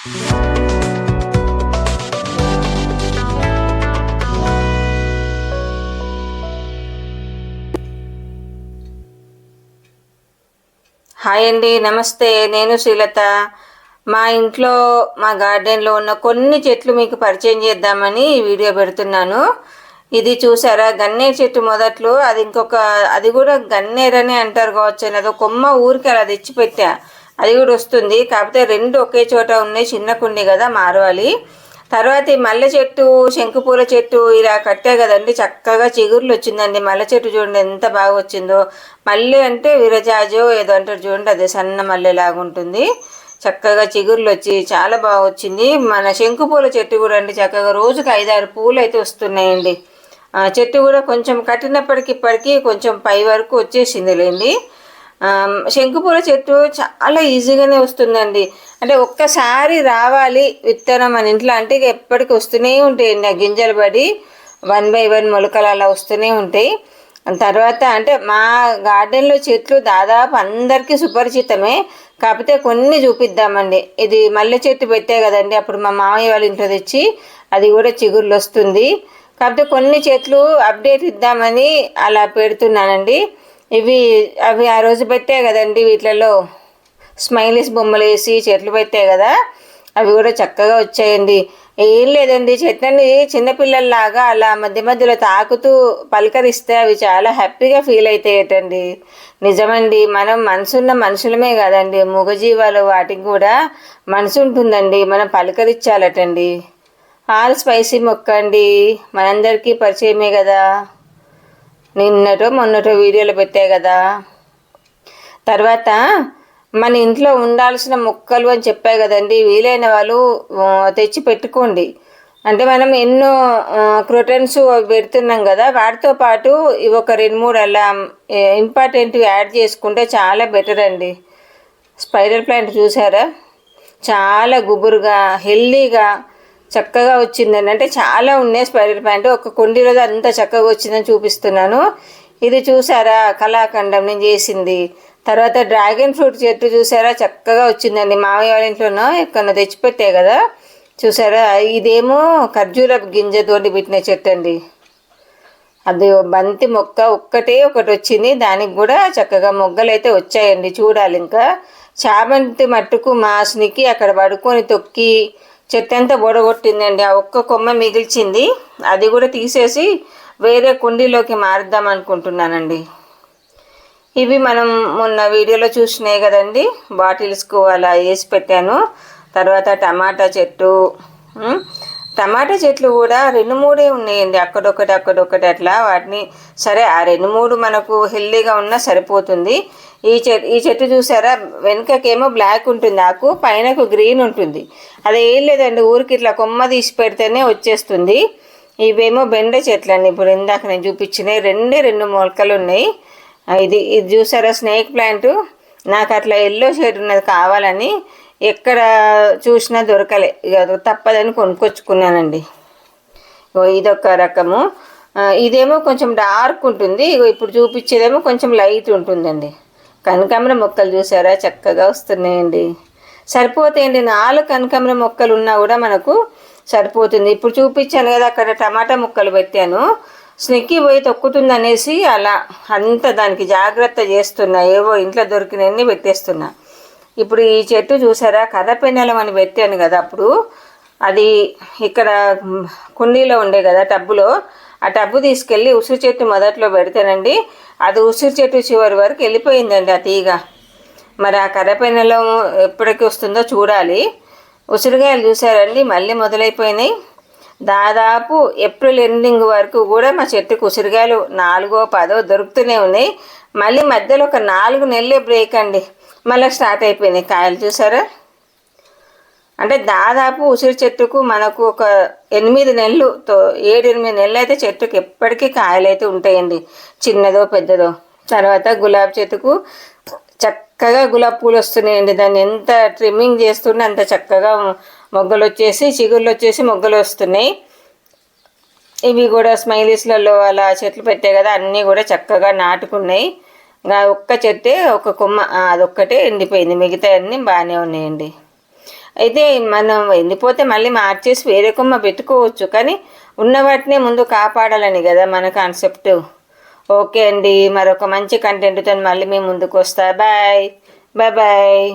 Hi అండి నమస్తే. నేను శ్రీలత. మా ఇంట్లో మా గార్డెన్లో ఉన్న కొన్ని చెట్లు మీకు పరిచయం చేద్దామని వీడియో పెడుతున్నాను. ఇది చూసారా? గన్నేరు చెట్టు మొదట్లో అది ఇంకొక అది కూడా గన్నేరు అని అంటారు కావచ్చు. అది కొమ్మ ఊరికి అలా తెచ్చిపెట్టా. అది కూడా వస్తుంది. కాకపోతే రెండు ఒకే చోట ఉన్నాయి. చిన్న కుండి కదా మారవాలి. తర్వాత ఈ మల్లె చెట్టు శంకుపూల చెట్టు ఇలా కట్టే కదండి. చక్కగా చిగుర్లు వచ్చిందండి. మల్లె చెట్టు చూడండి ఎంత బాగా వచ్చిందో. మల్లె అంటే విరజాజో ఏదో అంటారు చూడండి. అదే సన్న మల్లె లాగుంటుంది చక్కగా చిగుర్లు వచ్చి చాలా బాగా వచ్చింది. మన శంకుపూల చెట్టు కూడా అండి చక్కగా రోజుకి ఐదారు పూలు అయితే వస్తున్నాయండి. ఆ చెట్టు కూడా కొంచెం కట్టినప్పటికి ఇప్పటికీ కొంచెం పై వరకు వచ్చేసింది లేండి శంకుపూల చెట్టు చాలా ఈజీగానే వస్తుందండి. అంటే ఒక్కసారి రావాలి విత్తనం మన ఇంట్లో అంటే ఇక ఎప్పటికీ వస్తూనే ఉంటాయండి ఆ గింజలు పడి వన్ బై వన్ మొలకలు అలా వస్తూనే ఉంటాయి. తర్వాత అంటే మా గార్డెన్లో చెట్లు దాదాపు అందరికీ సుపరిచితమే. కాకపోతే కొన్ని చూపిద్దామండి. ఇది మల్లె చెట్టు పెట్టే కదండి. అప్పుడు మా మామయ్య వాళ్ళ ఇంట్లో తెచ్చి అది కూడా చిగుర్లు వస్తుంది. కాకపోతే కొన్ని చెట్లు అప్డేట్ ఇద్దామని అలా పెడుతున్నానండి. ఇవి అవి ఆ రోజు పెట్టాయి కదండి వీటిలలో. స్మైలీస్ బొమ్మలు వేసి చెట్లు పెట్టాయి కదా. అవి కూడా చక్కగా వచ్చాయండి. ఏం లేదండి చెట్లని చిన్నపిల్లల్లాగా అలా మధ్య మధ్యలో తాకుతూ పలకరిస్తే అవి చాలా హ్యాపీగా ఫీల్ అవుతాయటండి నిజమండి మనం మనసున్న మనుషులమే కదండి. మూగజీవాలు వాటికి కూడా మనసు ఉంటుందండి. మనం పలకరించాలటండి. ఆల్ స్పైసీ మొక్క అండి. మనందరికీ పరిచయమే కదా. నిన్నటో మొన్నటో వీడియోలో పెట్టాయి కదా. తర్వాత మన ఇంట్లో ఉండాల్సిన మొక్కలు అని చెప్పాయి కదండి వీలైన వాళ్ళు తెచ్చి పెట్టుకోండి. అంటే మనం ఎన్నో క్రోటన్స్ పెడుతున్నాం కదా వాటితో పాటు ఇవి ఒక రెండు మూడు అలా ఇంపార్టెంట్వి యాడ్ చేసుకుంటే చాలా బెటర్ అండి. స్పైడర్ ప్లాంట్ చూసారా? చాలా గుబురుగా హెల్దీగా చక్కగా వచ్చిందని అంటే చాలా ఉన్నాయి స్పైడర్ ప్యాంట్ ఒక కుండీలో అంత చక్కగా వచ్చిందని చూపిస్తున్నాను. ఇది చూసారా? కళాఖండం నేను చేసింది. తర్వాత డ్రాగన్ ఫ్రూట్ చెట్టు చూసారా? చక్కగా వచ్చిందండి. మామయ్య వాళ్ళ ఇంట్లోనో ఎక్కడ తెచ్చిపెట్టే కదా. చూసారా? ఇదేమో ఖర్జూర గింజతోటి పెట్టిన చెట్టు అండి అది బంతి మొక్క ఒక్కటే ఒకటి వచ్చింది. దానికి కూడా చక్కగా మొగ్గలు అయితే వచ్చాయండి. చూడాలి ఇంకా. చామంతి మట్టుకు మాస్నికి అక్కడ పడుకొని తొక్కి చెట్టు అంతా బొడగొట్టిందండి. ఆ ఒక్క కొమ్మ మిగిల్చింది. అది కూడా తీసేసి వేరే కుండీలోకి మారుద్దాం అనుకుంటున్నానండి. ఇవి మనం మొన్న వీడియోలో చూసినాయి కదండి. బాటిల్స్కు అలా వేసి పెట్టాను. తర్వాత టమాటా చెట్టు టమాటా చెట్లు కూడా రెండు మూడే ఉన్నాయండి. అక్కడొకటి అక్కడొకటి అట్లా వాటిని సరే ఆ రెండు మూడు మనకు హెల్దీగా ఉన్నా సరిపోతుంది. ఈ చెట్టు ఈ చెట్టు చూసారా? వెనుకకేమో బ్లాక్ ఉంటుంది. ఆకు పైనకు గ్రీన్ ఉంటుంది. అది ఏం లేదండి. ఊరికి ఇట్లా కొమ్మ తీసి పెడితేనే వచ్చేస్తుంది. ఇవేమో బెండ చెట్లు అండి ఇప్పుడు ఇందాక నేను చూపించినాయి రెండే రెండు మొలకలు ఉన్నాయి. ఇది ఇది చూసారా స్నేక్ ప్లాంట్? నాకు అట్లా ఎల్లో షేడ్ ఉన్నది కావాలని ఎక్కడ చూసినా దొరకలే. ఇక తప్పదని కొనుక్కొచ్చుకున్నానండి. ఇదొక రకము. ఇదేమో కొంచెం డార్క్ ఉంటుంది. ఇప్పుడు చూపించేదేమో కొంచెం లైట్ ఉంటుందండి. కనకాంబర మొక్కలు చూసారా? చక్కగా వస్తున్నాయండి. సరిపోతాయండి. నాలుగు కనకాంబర మొక్కలు ఉన్నా కూడా మనకు సరిపోతుంది. ఇప్పుడు చూపించాను కదా అక్కడ టమాటా ముక్కలు పెట్టాను. స్నెక్కి పోయి తొక్కుతుంది అనేసి అలా అంత దానికి జాగ్రత్త చేస్తున్నా. ఏవో ఇంట్లో దొరికినన్ని పెట్టేస్తున్నా. ఇప్పుడు ఈ చెట్టు చూసారా? కర్రపెన్నెలం అని పెట్టాను కదా అప్పుడు. అది ఇక్కడ కుండీలో ఉండే కదా టబ్బులో. ఆ టబ్బు తీసుకెళ్ళి ఉసిరి చెట్టు మొదట్లో పెడతానండి. అది ఉసిరి చెట్టు చివరి వరకు వెళ్ళిపోయిందండి ఆ తీగ. మరి ఆ కర్రపెన్నెలం ఎప్పటికి వస్తుందో చూడాలి. ఉసిరికాయలు చూసారండి మళ్ళీ మొదలైపోయినాయి. దాదాపు ఏప్రిల్ ఎండింగ్ వరకు కూడా మా చెట్టుకు ఉసిరికాయలు నాలుగో పదో దొరుకుతూనే ఉన్నాయి. మళ్ళీ మధ్యలో ఒక నాలుగు నెలలే బ్రేక్ అండి. మళ్ళీ స్టార్ట్ అయిపోయినాయి కాయలు చూసారా? అంటే దాదాపు ఉసిరి చెట్టుకు మనకు ఒక ఎనిమిది నెలలు ఏడు ఎనిమిది నెలలు అయితే చెట్టుకు ఎప్పటికీ కాయలు అయితే ఉంటాయండి. చిన్నదో పెద్దదో. తర్వాత గులాబీ చెట్టుకు చక్కగా గులాబీ పూలు వస్తున్నాయండి. దాన్ని ఎంత ట్రిమ్మింగ్ చేస్తుంటే అంత చక్కగా మొగ్గలు వచ్చేసి చిగుళ్ళు వచ్చేసి మొగ్గలు వస్తున్నాయి. ఇవి కూడా స్మైలీస్లలో అలా చెట్లు పెట్టాయి కదా అన్నీ కూడా చక్కగా నాటుకున్నాయి. ఇంకా ఒక్క చెట్టే ఒక కొమ్మ అదొక్కటే ఎండిపోయింది. మిగతా అన్నీ బాగానే ఉన్నాయండి. అయితే మనం ఎండిపోతే మళ్ళీ మార్చేసి వేరే కొమ్మ పెట్టుకోవచ్చు. కానీ ఉన్న వాటినే ముందు కాపాడాలని కదా మన కాన్సెప్ట్. ఓకే అండి. మరొక మంచి కంటెంట్తో మళ్ళీ మేము ముందుకు వస్తా. బాయ్. Bye bye.